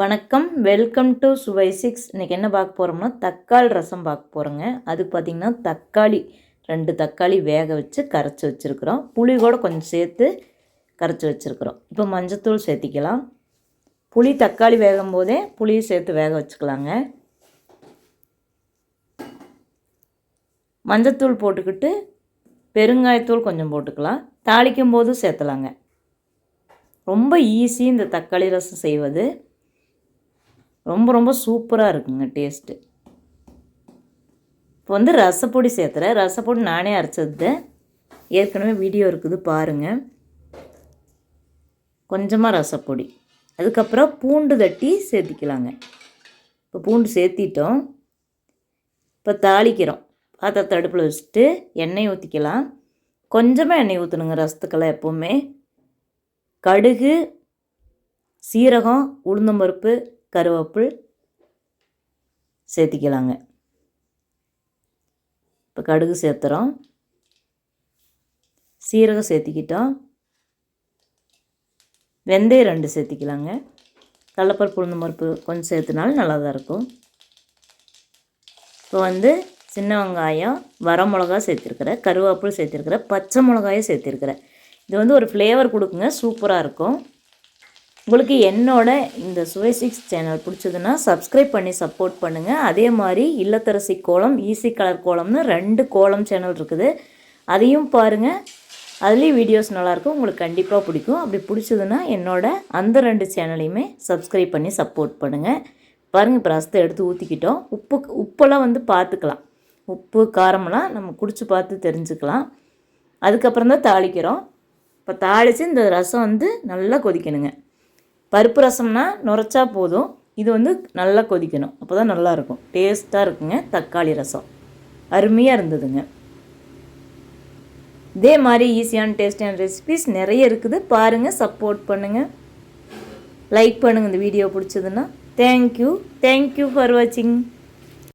வணக்கம். Welcome to சுவை six இன்றைக்கி என்ன பார்க்க போகிறோம்னா தக்காளி ரசம் பார்க்க போகிறோங்க அதுக்கு பார்த்திங்கன்னா தக்காளி ரெண்டு தக்காளி வேக வச்சு கரைச்சி வச்சுருக்குறோம். புளி கூட கொஞ்சம் சேர்த்து கரைச்சி வச்சுருக்குறோம். இப்போ மஞ்சத்தூள் சேர்த்திக்கலாம். புளி தக்காளி வேகும் போதே புளியை சேர்த்து வேக வச்சுக்கலாங்க. மஞ்சத்தூள் போட்டுக்கிட்டு பெருங்காயத்தூள் கொஞ்சம் போட்டுக்கலாம். தாளிக்கும் போதும் சேர்த்தலாங்க. ரொம்ப ஈஸி இந்த தக்காளி ரசம் செய்வது. ரொம்ப ரொம்ப சூப்பராக இருக்குங்க டேஸ்ட்டு இப்போ வந்து ரசப்பொடி சேர்த்துறேன். ரசப்பொடி நானே அரைச்சது. ஏற்கனவே வீடியோ இருக்குது பாருங்கள் கொஞ்சமாக ரசப்பொடி. அதுக்கப்புறம் பூண்டு தட்டி சேர்த்திக்கலாங்க. இப்போ பூண்டு சேர்த்திட்டோம். இப்போ தாளிக்கிறோம். பாத்திரத்தை அடுப்பில் வச்சுட்டு எண்ணெய் ஊற்றிக்கலாம் கொஞ்சமாக எண்ணெய் ஊற்றணுங்க ரசத்துக்கெல்லாம் எப்போவுமே. கடுகு சீரகம் உளுந்தம்பருப்பு கருவேப்பில் சேர்த்திக்கலாங்க. இப்போ கடுகு சேர்த்துறோம். சீரகம் சேர்த்திக்கிட்டோம். வெந்தயம் ரெண்டு சேர்த்திக்கலாங்க. கடலப்பருப்பு உளுந்த பருப்பு கொஞ்சம் சேர்த்துனாலும் நல்லா தான் இருக்கும். இப்போ வந்து சின்ன வெங்காயம் வர மிளகா சேர்த்துருக்குறேன். கருவேப்பில் சேர்த்துருக்குறேன். பச்சை மிளகாயும் சேர்த்துருக்குறேன். இது வந்து ஒரு ஃப்ளேவர் கொடுக்குங்க. சூப்பராக இருக்கும். உங்களுக்கு என்னோட இந்த சுவை சிக்ஸ் சேனல் பிடிச்சதுன்னா சப்ஸ்கிரைப் பண்ணி சப்போர்ட் பண்ணுங்கள் அதே மாதிரி இல்லத்தரசி கோலம் ஈஸி கலர் கோலம்னு ரெண்டு கோலம் சேனல் இருக்குது. அதையும் பாருங்கள் அதுலேயும் வீடியோஸ் நல்லாயிருக்கும். உங்களுக்கு கண்டிப்பாக பிடிக்கும். அப்படி பிடிச்சதுன்னா என்னோட அந்த ரெண்டு சேனலையுமே சப்ஸ்கிரைப் பண்ணி சப்போர்ட் பண்ணுங்கள் பாருங்கள் இப்போ ரசத்தை எடுத்து ஊற்றிக்கிட்டோம் உப்பு உப்பெல்லாம் வந்து பார்த்துக்கலாம் உப்பு காரமெல்லாம் நம்ம குடிச்சு பார்த்து தெரிஞ்சுக்கலாம். அதுக்கப்புறம் தான் தாளிக்கிறோம். இப்போ தாளித்து இந்த ரசம் வந்து நல்லா கொதிக்கணுங்க. பருப்பு ரசம்னா நுரைச்சா போதும். இது வந்து நல்லா கொதிக்கணும். அப்போ தான் நல்லாயிருக்கும். டேஸ்ட்டாக இருக்குங்க தக்காளி ரசம். அருமையாக இருந்ததுங்க. இதே மாதிரி ஈஸியான டேஸ்டியான ரெசிபிஸ் நிறைய இருக்குது. பாருங்கள் சப்போர்ட் பண்ணுங்கள் லைக் பண்ணுங்கள் இந்த வீடியோ பிடிச்சதுன்னா. தேங்க்யூ தேங்க்யூ ஃபார் வாட்சிங்